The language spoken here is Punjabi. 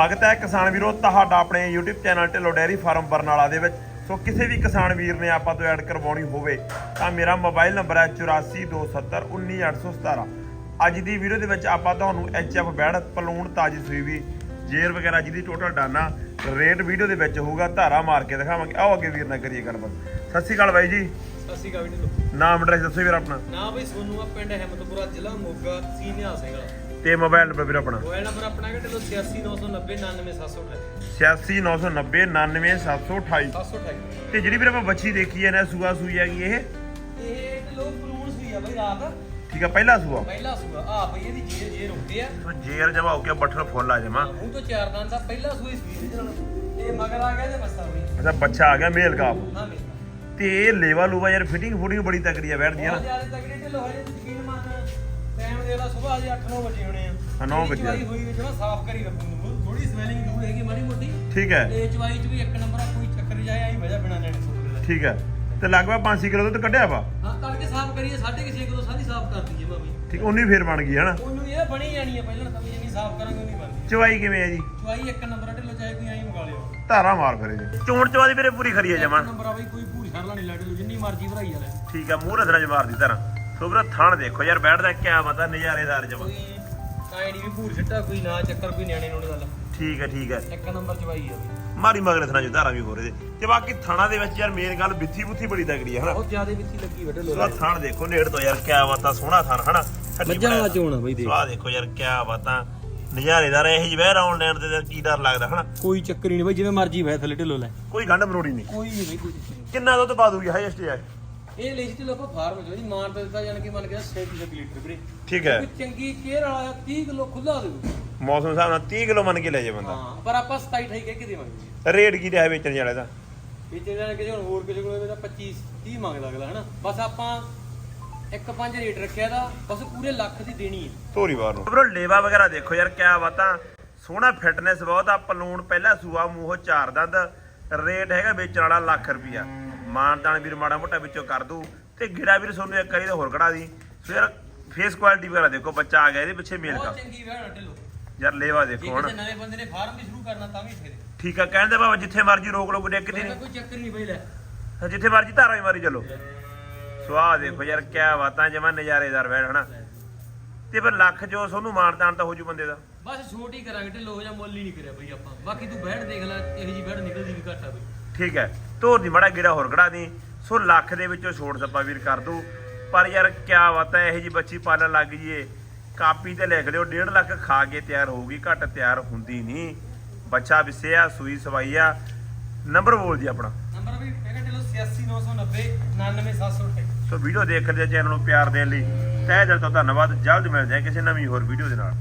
ਸਵਾਗਤ ਹੈ ਕਿਸਾਨ ਵੀਰੋ ਤੁਹਾਡਾ ਆਪਣੇ YouTube channel Dhillon dairy farm Barnala ਦੇ ਵਿੱਚ। ਸੋ ਕਿਸੇ ਵੀ ਕਿਸਾਨ ਵੀਰ ਨੇ ਆਪਾਂ ਤੋਂ ਐਡ ਕਰਵਾਉਣੀ ਹੋਵੇ ਤਾਂ ਮੇਰਾ ਮੋਬਾਈਲ ਨੰਬਰ ਹੈ 8427191817 ਅੱਜ ਦੀ ਵੀਡੀਓ ਦੇ ਵਿੱਚ ਆਪਾਂ ਤੁਹਾਨੂੰ HF ਬੈੜ ਪਲੂਣ ਤਾਜੀ ਸੂਈ ਵੀ ਜੇਰ ਵਗੈਰਾ ਜਿਹਦੀ ਟੋਟਲ ਡਾਨਾ ਰੇਟ ਵੀਡੀਓ ਦੇ ਵਿੱਚ ਹੋਊਗਾ ਧਾਰਾ ਮਾਰ ਕੇ ਦਿਖਾਵਾਂਗੇ। ਆਓ ਅੱਗੇ ਵੀਰ ਨਾਲ ਕਰੀਏ ਗੱਲਬਾਤ। ਸਤਿ ਸ਼੍ਰੀ ਅਕਾਲ ਬਾਈ ਜੀ। ਸਤਿ ਸ਼੍ਰੀ ਅਕਾਲ ਵੀਡੀਓ ਨਾਮ ਐਡਰੈਸ ਦੱਸੋ ਵੀਰ ਆਪਣਾ। ਨਾ ਬਈ ਸੋਨੂ ਆ ਪਿੰਡ ਹਿੰਮਤਪੁਰਾ ਜ਼ਿਲ੍ਹਾ ਮੋਗਾ ਨਿਹਾਲ ਸਿੰਘ ਤੇ ਮੋਬਾਈਲ ਨੰਬਰ ਵੀਰ ਆਪਣਾ। ਮੋਬਾਈਲ ਨੰਬਰ ਆਪਣਾ ਹੈਗਾ ਢਿੱਲੋਂ 8699099728 86990 728 ਤੇ ਜਿਹੜੀ ਵੀਰ ਆਪਾਂ ਬੱਚੀ ਦੇਖੀ ਹੈ ਨਾ ਸੂਆ ਸੂਈ ਹੈਗੀ ਇਹ? ਇਹ ਢਿੱਲੋਂ ਫਲੂਣ ਸੂਈ ਆ ਬਈ ਰਾਤ। ਠੀਕ ਆ ਪਹਿਲਾ ਸੂਆ? ਪਹਿਲਾ ਸੂਆ। ਆ ਬਈ ਇਹਦੀ ਜੇਰ ਜੇਰ ਹੁੰਦੀ ਆ। ਸੋ ਜੇਰ ਜਮਾ ਹੋ ਕੇ ਬੱਠਲ ਫੁੱਲ ਆ ਜਮਾ। ਮੂੰਹ ਤੋਂ ਚਾਰ ਦੰਦ ਦਾ ਪਹਿਲਾ ਸੂਈ ਸੂਈ ਨਾਲ। ਇਹ ਮਗਰ ਆ ਗਿਆ ਤੇ ਬੱਸਾ ਬਈ ਅੱਛਾ ਬੱਚਾ ਆ ਗਿਆ ਮੇਲ ਕਾਪ। ਹਾਂ ਮੇਰਾ ਤੇ ਇਹ ਲੇਵਾ ਲੂਵਾ ਯਾਰ ਫਿਟਿੰਗ ਫੁਟਿੰਗ ਬੜੀ ਤਕੜੀ ਆ ਬੈਠਦੀ ਆ ਬਹੁਤ ਨਾ ਜ਼ਿਆਦਾ ਤਗੜੇ ਢਿੱਲੋਂ ਹਜੇ ਯਕੀਨ ਮੰਨ ਟਾਈਮ ਦੇ ਲਾ ਸਵੇਰ ਅਜੇ 8-9 ਵਜੇ ਹੋਣੇ ਆ। ਹਾਂ, ਨੌ ਇਹਦੀ ਵਜੇ। ਚਵਾਈ ਹੋਈ ਵਿੱਚ ਨਾ ਸਾਫ਼ ਕਰੀ ਰੱਖੂ ਥੋੜੀ ਸਵੈਲਿੰਗ ਦੂਰ ਹੈਗੀ ਮਾੜੀ ਮੋਟੀ। ਠੀਕ ਹੈ। ਤੇ ਚਵਾਈ ਚ ਵੀ ਇੱਕ ਨੰਬਰ ਆ ਕੋਈ ਚੱਕਰ ਜਾਏ ਆਈ ਵਜਾ ਬਿਨਾ ਲੈਣੇ ਦਾ। ਠੀਕ ਹੈ। ਤੇ ਲਗਭਗ 5 ਕਿਲੋ ਦੁੱਧ ਕੱਢਿਆ ਵਾ? ਹਾਂ ਤੜਕੇ ਸਾਫ਼ ਕਰੀਏ 6.5 ਕਿਲੋ ਸਾਰੀ ਸਾਫ਼ ਕਰ ਦਈਏ ਭਾਵੇਂ। ਠੀਕ ਉਨੀ ਫੇਰ ਬਣ ਗਈ ਹਨਾ? ਉਹਨੂੰ ਇਹ ਬਣੀ ਜਾਣੀ ਹੈ ਪਹਿਲਾਂ ਤਾਂ ਵੀ ਜਿੰਨੀ ਸਾਫ਼ ਕਰਾਂਗੇ ਉਨੀ ਬਣਦੀ ਚਵਾਈ ਕਿਵੇਂ ਹੈ ਜੀ? ਚਵਾਈ ਇੱਕ ਨੰਬਰ ਢਿੱਲੋ ਚਾਹੇ ਕੋਈ ਐਂ ਮੰਗਾ ਲਿਓ। ਧਾਰਾ ਮਾਰ ਫਿਰ ਜੀ ਚੋਣ ਚਵਾਦੀ ਵੀਰੇ ਪੂਰੀ ਖਰੀ ਹੈ ਜਮਾ। ਇੱਕ ਨੰਬਰ ਆ ਬਈ ਕੋਈ ਭੂਰ ਛੜ ਲਾਣੀ ਲੱਡ ਜਿੰਨੀ ਮਰਜ਼ੀ ਭਰਾਈ ਵਾਲੇ। ਠੀਕ ਆ ਮੂੰਹ ਰਸਣਾ ਚ ਮਾਰਦੀ ਧਾਰਾ। ਸੋ ਵੀਰੇ ਥਣ ਦੇਖੋ। ਯਾਰ ਬੈਠਦਾ ਕਿਆ ਪਤਾ ਨਜ਼ਾਰੇਦਾਰ ਜਮਾ ਕੋਈ ਨਹੀਂ ਵੀ ਭੂਰ ਛੱਟਾ ਕੋਈ ਨਾ ਚੱਕਰ ਕੋਈ ਨਿਆਣੇ ਨੂੰ ਗੱਲ। ਠੀਕ ਹੈ ਠੀਕ ਹੈ। ਇੱਕ ਨੰਬਰ ਚਵਾਈ ਆ। ਮਾਰੀ ਮਗਰ ਰਸਣਾ ਚ ਧਾਰਾ ਵੀ ਹੋ ਰਹੇ ਤੇ ਤੇ ਬਾਕੀ ਥਣਾ ਦੇ ਵਿੱਚ ਯਾਰ ਮੇਨ ਗੱਲ ਬਿੱਥੀ ਬੁੱਥੀ ਬੜੀ ਤਕੜੀ ਹੈ ਹਨਾ? ਬਹੁਤ ਜ਼ਿਆਦਾ ਵਿੱਚੀ ਲੱਗੀ ਵੱਡੇ ਸੋ ਆਹ ਥਣ ਦੇਖੋ ਨੇੜ ਤੋਂ ਯਾਰ ਕਿਆ ਬਾਤਾਂ ਸੋਹਣਾ ਥਣ ਹਨਾ? ਹੱਡੀ ਮੱਝਾਂ ਵਾਲਾ ਬਣਾਇਆ। ਚੋਣ ਆ ਬਈ ਦੇਖ। ਸੋ ਆਹ ਦੇਖੋ ਯਾਰ ਕਿਆ ਬਾਤਾਂ। ਨਜ਼ਾਰੇਦਾਰ ਇਹ ਜਿਹੇ ਵਹਿ ਰਾਉਣ ਲੈਣ ਤੇ ਤਾਂ ਕੀ ਡਰ ਲੱਗਦਾ ਹਨਾ? ਕੋਈ ਚੱਕਰ ਹੀ ਨਹੀਂ ਬਈ ਜਿਵੇਂ ਮਰਜ਼ੀ ਬੈ ਥੱਲੇ ਢਿੱਲੋ ਲੈ। ਕੋਈ ਗੰਢ ਮਰੋੜੀ ਨਹੀਂ। ਕੋਈ ਨਹੀਂ ਬਈ ਕੋਈ ਚੱਕਰ। ਕਿੰਨਾ ਦੁੱਧ ਪਾ ਦੂਗੀ ਹਾਈਐਸਟ ਹੈ ਇਹ ਲਈ ਢਿੱਲੋ ਆਪਾਂ ਫਾਰਮ ਚੋਂ ਜੀ ਮਾਰ ਤਾਂ ਦਿੱਤਾ ਕੇ ਮੰਨ ਕੇ 6 ਲੀਟਰ ਵੀਰੇ। ਠੀਕ ਹੈ। ਕੋਈ ਚੰਗੀ ਕੇਅਰ ਵਾਲਾ 30 ਕਿਲੋ ਖੁੱਲਾ ਦੇਊ ਮੌਸਮ ਹਿਸਾਬ ਨਾਲ 30 ਕਿਲੋ ਮੰਨ ਕੇ ਲੈ ਜਾ ਬੰਦਾ। ਹਾਂ ਪਰ ਆਪਾਂ 27 28 ਕਹਿ ਕੇ ਦੇਵਾਂਗੇ ਰੇਟ ਕੀ ਰਿਹਾ ਵੇਚਣ ਵਾਲੇ ਦਾ? ਵਿੱਚ ਇਹਨਾਂ ਕਿਸੇ ਹੁਣ ਹੋਰ ਕਿਸੇ ਕੋਲ ਤਾਂ 25 30 ਮੰਗਦਾ ਅਗਲਾ ਹਨਾ? ਬਸ ਆਪਾਂ ਇੱਕ ਪੰਜ ਰੇਟ ਰੱਖਿਆ ਦਾ ਬਸ ਪੂਰੇ ਲੱਖ ਦੀ ਦੇਣੀ ਹੈ। ਧੋਰੀ ਬਾਰ ਨੂੰ। ਬਰੋ ਲੇਵਾ ਵਗੈਰਾ ਦੇਖੋ ਯਾਰ ਕਿਆ ਬਾਤਾਂ। ਸੋਹਣਾ ਫਿਟਨੈਸ ਬਹੁਤ ਆ ਪਲੂਣ ਪਹਿਲਾ ਸੂਆ ਮੂੰਹੋਂ ਚਾਰ ਦੰਦ। ਰੇਟ ਹੈਗਾ ਵੇਚਣ ਵਾਲਾ ਲੱਖ ਰੁਪਿਆ ਮਾਨਦਾਨ ਵੀਰ ਮਾੜਾ ਮੋਟਾ ਵਿੱਚੋਂ ਕਰ ਦੂ ਤੇ ਗਿੜਾ ਵੀਰ ਸੋਨੂੰ ਇੱਕ ਵਾਰੀ ਤਾਂ ਹੋਰ ਕਢਾ ਦੀ। ਸੋ ਯਾਰ ਫੇਸ ਕੁਆਲਿਟੀ ਵਗੈਰਾ ਦੇਖੋ ਬੱਚਾ ਆ ਗਿਆ ਇਹਦੇ ਪਿੱਛੇ ਮੇਲ ਕਾ ਬਹੁਤ ਚੰਗੀ ਵੈਣ ਢਿੱਲੋ। ਯਾਰ ਲੇਵਾ ਜੇ ਦੇਖੋ ਹੁਣ। ਕਿਸੇ ਨਵੇਂ ਬੰਦੇ ਨੇ ਫਾਰਮ ਵੀ ਸ਼ੁਰੂ ਕਰਨਾ ਤਾਂ ਵੀ ਫੇਰੇ। ਠੀਕ ਆ ਕਹਿੰਦੇ ਬਾਬਾ ਜਿੱਥੇ ਮਰਜ਼ੀ ਰੋਕ ਲੋ ਕੋਈ ਕਿਤੇ ਕੋਈ ਕੋਈ ਚੱਕਰ ਨਹੀਂ ਬਈ ਲੈ। ਨਹੀਂ ਜਿੱਥੇ ਮਰਜ਼ੀ ਧਾਰਾ ਹੀ ਮਾਰੀ ਚੱਲੋ। ਸਵਾਹ ਦੇਖੋ ਯਾਰ ਕਿਆ ਬਾਤਾਂ ਜਮਾ ਨਜ਼ਾਰੇਦਾਰ ਬੈਠ ਹਨਾ? ਤੇ ਫਿਰ ਲੱਖ ਜੋ ਸੋਨੂੰ ਮਾਨਦਾਨ ਤਾਂ ਹੋ ਜੂ ਬੰਦੇ ਦਾ। ਬਸ ਛੋਟ ਹੀ ਕਰਾਂਗੇ ਢਿੱਲੋ ਜਾਂ ਮੁੱਲ ਹੀ ਨਹੀਂ ਕਰਿਆ ਬਈ ਆਪਾਂ। ਬਾਕੀ ਤੂੰ ਬੈਠ ਦੇਖ ਲੈ ਇਹੋ ਜੀ ਬੈਠ ਨਿਕਲਦੀ ਵੀ ਘੱਟ ਆ ਬਈ। ਠੀਕ ਹੈ। ਧੋਰ ਦੀ ਮੜਾ ਗੇੜਾ ਹੋਰ ਕਢਾ ਦੀ। ਸੋ ਲੱਖ ਦੇ ਵਿੱਚੋਂ ਛੋੜ ਸੱਪਾ ਵੀਰ ਕਰ ਦੂ। ਪਰ ਯਾਰ ਕਿਆ ਬਾਤ ਹੈ ਇਹ ਜੀ ਬੱਚੀ ਪਾਲਣ ਲੱਗ ਜੀਏ ਕਾਪੀ ਤੇ ਲਿਖ ਲਿਓ 1.5 ਲੱਖ ਖਾ ਕੇ ਤਿਆਰ ਹੋਊਗੀ ਘੱਟ ਤਿਆਰ ਹੁੰਦੀ ਨਹੀਂ। ਬੱਚਾ ਵਿਸਿਆ ਸੂਈ ਸਵਾਈ ਆ। ਨੰਬਰ ਬੋਲ ਜੀ ਆਪਣਾ। ਨੰਬਰ ਵੀ ਹੈਗਾ ਢਿੱਲੋ 86990 99728 ਸੋ ਵੀਡੀਓ ਦੇਖ ਲਿਆ ਚੈਨਲ ਨੂੰ ਪਿਆਰ ਦੇਣ ਲਈ। ਤਹਿ ਦਿਲ ਤੋਂ ਧੰਨਵਾਦ। ਜਲਦ ਮਿਲਦੇ ਹਾਂ ਕਿਸੇ ਨਵੀਂ ਹੋਰ ਵੀਡੀਓ ਦੇ ਨਾਲ।